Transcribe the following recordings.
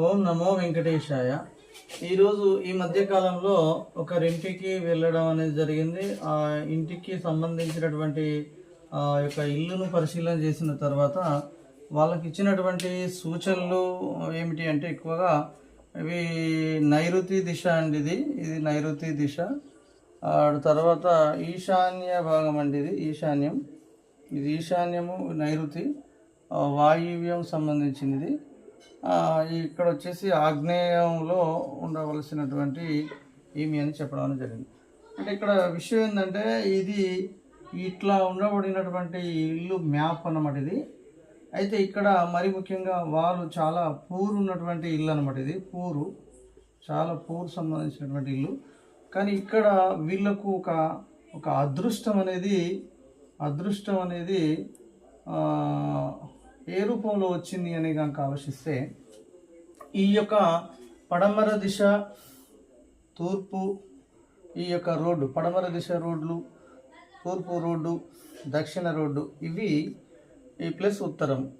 ఓం నమో వెంకటేశాయ. ఈరోజు ఈ మధ్యకాలంలో ఒకరింటికి వెళ్ళడం అనేది జరిగింది. ఆ ఇంటికి సంబంధించినటువంటి ఆ యొక్క ఇల్లును పరిశీలన చేసిన తర్వాత వాళ్ళకి ఇచ్చినటువంటి సూచనలు ఏమిటి అంటే ఎక్కువగా ఇవి నైరుతి దిశ అండి ఇది. ఇది నైరుతి దిశ. తర్వాత ఈశాన్య భాగం అండి ఇది ఈశాన్యం. ఇది ఈశాన్యము నైరుతి వాయువ్యం సంబంధించినది. ఇక్కడ వచ్చేసి ఆగ్నేయంలో ఉండవలసినటువంటి ఏమి అని చెప్పడం అనేది జరిగింది. అంటే ఇక్కడ విషయం ఏంటంటే ఇది ఇట్లా ఉండబడినటువంటి ఇల్లు మ్యాప్ అన్నమాట ఇది. అయితే ఇక్కడ మరి ముఖ్యంగా వాళ్ళు చాలా పూర్ ఉన్నటువంటి ఇల్లు అనమాట ఇది పూరు. చాలా పూర్ సంబంధించినటువంటి ఇల్లు. కానీ ఇక్కడ వీళ్ళకు ఒక ఒక అదృష్టం అనేది అదృష్టం అనేది ఏ రూపంలో వచ్చింది అని కనుక ఆలోచిస్తే ఈ యొక్క పడమర దిశ తూర్పు ఈ యొక్క రోడ్డు పడమర దిశ రోడ్లు తూర్పు రోడ్డు దక్షిణ రోడ్డు ఇవి ఈ ప్లస్ ఉత్తరం.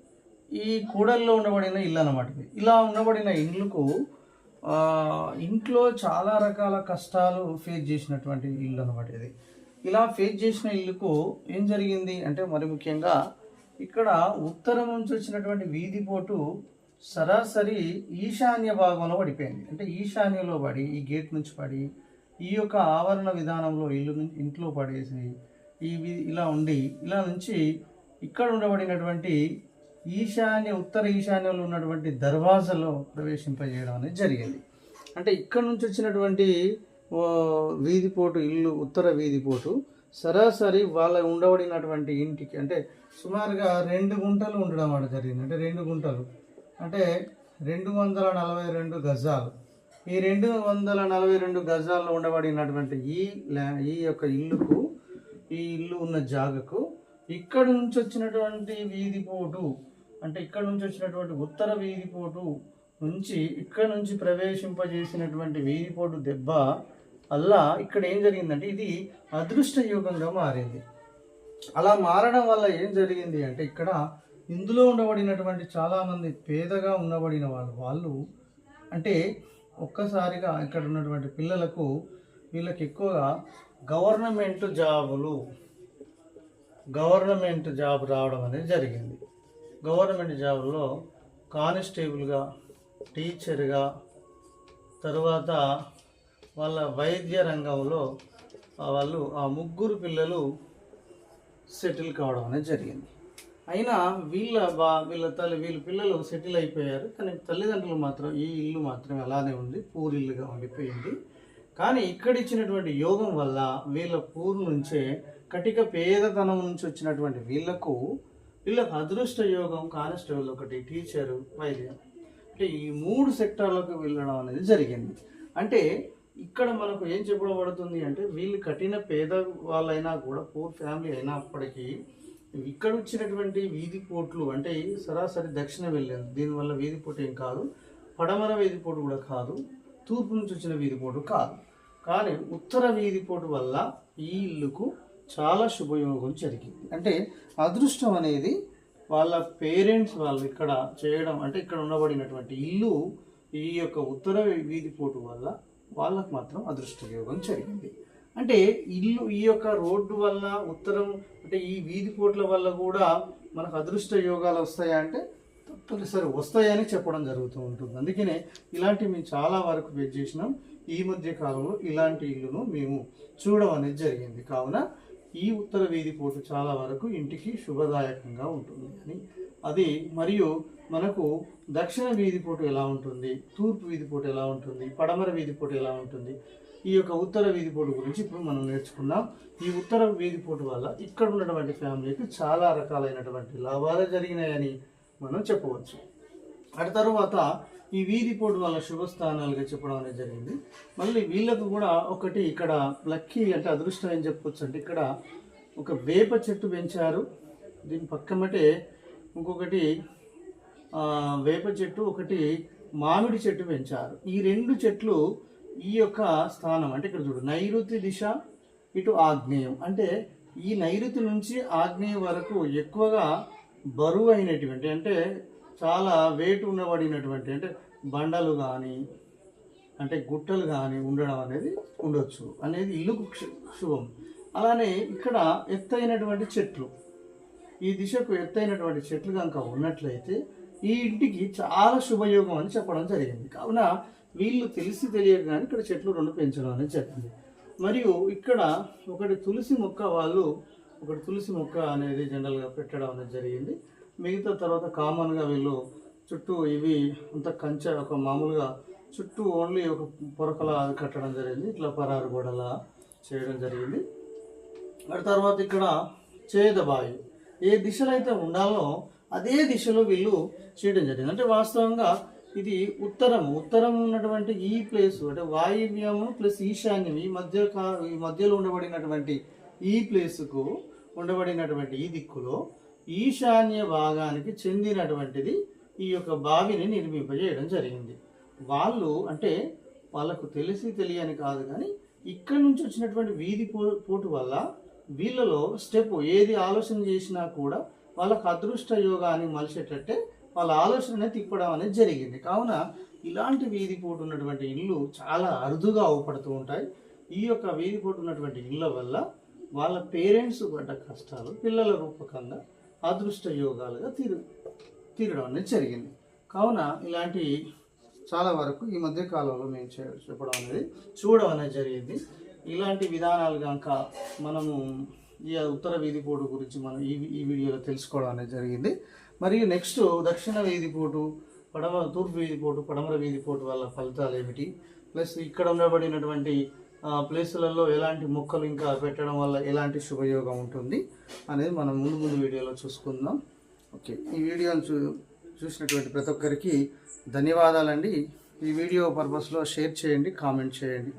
ఈ కూడల్లో ఉండబడిన ఇల్లు అన్నమాట ఇలా ఉండబడిన ఇండ్లకు ఇంట్లో చాలా రకాల కష్టాలు ఫేస్ చేసినటువంటి ఇల్లు అనమాట ఇది. ఇలా ఫేస్ చేసిన ఇల్లుకు ఏం జరిగింది అంటే మరి ముఖ్యంగా ఇక్కడ ఉత్తరం నుంచి వచ్చినటువంటి వీధిపోటు సరాసరి ఈశాన్య భాగంలో పడిపోయింది. అంటే ఈశాన్యలో పడి ఈ గేట్ నుంచి పడి ఈ యొక్క ఆవరణ విధానంలో ఇల్లు నుంచి ఇంట్లో పడేసి ఈ ఇలా ఉండి ఇలా నుంచి ఇక్కడ ఉండబడినటువంటి ఈశాన్య ఉత్తర ఈశాన్యంలో ఉన్నటువంటి దర్వాజలో ప్రవేశింపజేయడం అనేది జరిగింది. అంటే ఇక్కడ నుంచి వచ్చినటువంటి వీధిపోటు ఇల్లు ఉత్తర వీధిపోటు సరాసరి వాళ్ళ ఉండబడినటువంటి ఇంటికి అంటే సుమారుగా రెండు గుంటలు ఉండడం వాడు జరిగింది. అంటే రెండు గుంటలు. అంటే రెండు వందల నలభై రెండు గజాలు. ఈ రెండు వందల నలభై రెండు గజాల్లో ఉండబడినటువంటి ఈ ఈ యొక్క ఇల్లుకు ఈ ఇల్లు ఉన్న జాగకు ఇక్కడ నుంచి వచ్చినటువంటి వీధిపోటు అంటే ఇక్కడ నుంచి వచ్చినటువంటి ఉత్తర వీధిపోటు నుంచి ఇక్కడ నుంచి ప్రవేశింపజేసినటువంటి వీధిపోటు దెబ్బ అలా ఇక్కడ ఏం జరిగిందంటే ఇది అదృష్ట యోగంగా మారింది. అలా మారడం వల్ల ఏం జరిగింది అంటే ఇక్కడ ఇందులో ఉండబడినటువంటి చాలామంది పేదగా ఉండబడిన వాళ్ళు వాళ్ళు అంటే ఒక్కసారిగా ఇక్కడ ఉన్నటువంటి పిల్లలకు వీళ్ళకి ఎక్కువగా గవర్నమెంట్ జాబులు గవర్నమెంట్ జాబ్ రావడం అనేది జరిగింది. గవర్నమెంట్ జాబ్లో కానిస్టేబుల్గా టీచర్గా తర్వాత వాళ్ళ వైద్య రంగంలో వాళ్ళు ఆ ముగ్గురు పిల్లలు సెటిల్ కావడం అనేది జరిగింది. అయినా వీళ్ళ బా వీళ్ళ తల్లి వీళ్ళ పిల్లలు సెటిల్ అయిపోయారు. కానీ తల్లిదండ్రులు మాత్రం ఈ ఇల్లు మాత్రం అలానే ఉంది. పూరిల్లుగా ఉండిపోయింది. కానీ ఇక్కడ ఇచ్చినటువంటి యోగం వల్ల వీళ్ళ పూర్ నుంచే కటిక పేదతనం నుంచి వచ్చినటువంటి వీళ్ళకు వీళ్ళకు అదృష్ట యోగం కానిస్టేబుల్ ఒకటి టీచరు వైద్యం. అంటే ఈ మూడు సెక్టార్లకు వెళ్ళడం అనేది జరిగింది. అంటే ఇక్కడ మనకు ఏం చెప్పబడుతుంది అంటే వీళ్ళు కఠిన పేద వాళ్ళైనా కూడా పూర్ ఫ్యామిలీ అయినప్పటికీ ఇక్కడ వచ్చినటువంటి వీధి పోట్లు అంటే సరాసరి దక్షిణ వెళ్ళింది. దీనివల్ల వీధి పోటు ఏం కాదు పడమర వీధి పోటు కూడా కాదు తూర్పు నుంచి వచ్చిన వీధి పోటు కాదు. కానీ ఉత్తర వీధి పోటు వల్ల ఈ ఇల్లుకు చాలా శుభయోగం జరిగింది. అంటే అదృష్టం అనేది వాళ్ళ పేరెంట్స్ వాళ్ళు ఇక్కడ చేయడం అంటే ఇక్కడ ఉండబడినటువంటి ఇల్లు ఈ యొక్క ఉత్తర వీధి పోటు వల్ల వాళ్ళకు మాత్రం అదృష్ట యోగం జరిగింది. అంటే ఇల్లు ఈ యొక్క రోడ్డు వల్ల ఉత్తరం అంటే ఈ వీధి పోట్ల వల్ల కూడా మనకు అదృష్ట యోగాలు వస్తాయా అంటే తప్పనిసరి వస్తాయని చెప్పడం జరుగుతూ ఉంటుంది. అందుకనే ఇలాంటివి మేము చాలా వరకు వెయిట్ చేసినాం. ఈ మధ్య కాలంలో ఇలాంటి ఇల్లును మేము చూడడం అనేది జరిగింది. కావున ఈ ఉత్తర వీధి పోటు చాలా వరకు ఇంటికి శుభదాయకంగా ఉంటుంది అని. అది మరియు మనకు దక్షిణ వీధి పోటు ఎలా ఉంటుంది? తూర్పు వీధి పోటు ఎలా ఉంటుంది? పడమర వీధి పోటు ఎలా ఉంటుంది? ఈ యొక్క ఉత్తర వీధి పోటు గురించి ఇప్పుడు మనం నేర్చుకుందాం. ఈ ఉత్తర వీధి పోటు వల్ల ఇక్కడ ఉన్నటువంటి ఫ్యామిలీకి చాలా రకాలైనటువంటి లాభాలు జరిగినాయని మనం చెప్పవచ్చు. అటు తర్వాత ఈ వీధి పోటు వల్ల శుభస్థానాలుగా చెప్పడం అనేది జరిగింది. మళ్ళీ వీళ్ళకు కూడా ఒకటి ఇక్కడ లక్కీ అంటే అదృష్టం ఏం చెప్పవచ్చు అంటే ఇక్కడ ఒక వేప చెట్టు పెంచారు. దీని పక్కమటే ఇంకొకటి వేప చెట్టు ఒకటి మామిడి చెట్టు పెంచారు. ఈ రెండు చెట్లు ఈ యొక్క స్థానం అంటే ఇక్కడ చూడు నైరుతి దిశ ఇటు ఆగ్నేయం. అంటే ఈ నైరుతి నుంచి ఆగ్నేయం వరకు ఎక్కువగా బరువు అయినటువంటి అంటే చాలా వెయిట్ ఉండబడినటువంటి అంటే బండలు కానీ అంటే గుట్టలు కానీ ఉండడం అనేది ఉండొచ్చు. అనేది ఇల్లుకు శుభం. అలానే ఇక్కడ ఎత్తైనటువంటి చెట్లు. ఈ దిశకు ఎత్తైనటువంటి చెట్లు కనుక ఉన్నట్లయితే ఈ ఇంటికి చాలా శుభయోగం అని చెప్పడం జరిగింది. కావున వీళ్ళు తెలిసి తెలియక కానీ ఇక్కడ చెట్లు రెండు పెంచడం అనేది చెప్పింది మరియు ఇక్కడ ఒకటి తులసి మొక్క వాళ్ళు ఒకటి తులసి మొక్క అనేది జనరల్గా పెట్టడం అనేది జరిగింది. మిగతా తర్వాత కామన్గా వీళ్ళు చుట్టూ ఇవి అంత కంచె ఒక మామూలుగా చుట్టూ ఓన్లీ ఒక పొరకలా కట్టడం జరిగింది. ఇట్లా పరారు గోడలా చేయడం జరిగింది. ఆ తర్వాత ఇక్కడ చేదబాయి ఏ దిశలో అయితే ఉండాలో అదే దిశలో వీళ్ళు చేయడం జరిగింది. అంటే వాస్తవంగా ఇది ఉత్తరం ఉత్తరం ఉన్నటువంటి ఈ ప్లేస్ అంటే వాయువ్యము ప్లస్ ఈశాన్యం ఈ మధ్య ఈ మధ్యలో ఉండబడినటువంటి ఈ ప్లేస్కు ఉండబడినటువంటి ఈ దిక్కులో ఈశాన్య భాగానికి చెందినటువంటిది ఈ యొక్క బావిని నిర్మింపజేయడం జరిగింది. వాళ్ళు అంటే వాళ్ళకు తెలిసి తెలియని కాదు కానీ ఇక్కడ నుంచి వచ్చినటువంటి వీధి పో పోటు వల్ల వీళ్ళలో స్టెప్ ఏది ఆలోచన చేసినా కూడా వాళ్ళకు అదృష్ట యోగాన్ని మలిచేటట్టే వాళ్ళ ఆలోచన తిప్పడం అనేది జరిగింది. కావున ఇలాంటి వీధిపోటు ఉన్నటువంటి ఇల్లు చాలా అరుదుగా అవపడుతూ ఉంటాయి. ఈ యొక్క వీధిపోటు ఉన్నటువంటి ఇళ్ళ వల్ల వాళ్ళ పేరెంట్స్ పడ్డ కష్టాలు పిల్లల రూపకంగా అదృష్ట యోగాలుగా తీరు తీరడం అనేది జరిగింది. కావున ఇలాంటి చాలా వరకు ఈ మధ్య కాలంలో మేము చెప్పడం అనేది చూడడం అనేది జరిగింది. ఇలాంటి విధానాలు కనుక మనము ఈ ఉత్తర వీధిపోటు గురించి మనం ఈ ఈ వీడియోలో తెలుసుకోవడం అనేది జరిగింది. మరియు నెక్స్ట్ దక్షిణ వీధిపోటు పడమ తూర్పు వీధిపోటు పడమర వీధిపోటు వల్ల ఫలితాలు ఏమిటి? ప్లస్ ఇక్కడ ఉండబడినటువంటి ప్లేసులలో ఎలాంటి మొక్కలు ఇంకా పెట్టడం వల్ల ఎలాంటి శుభయోగం ఉంటుంది అనేది మనం ముందు ముందు వీడియోలో చూసుకుందాం. ఓకే ఈ వీడియోను చూ చూసినటువంటి ప్రతి ఒక్కరికి ధన్యవాదాలండి. ఈ వీడియో పర్పస్లో షేర్ చేయండి కామెంట్ చేయండి.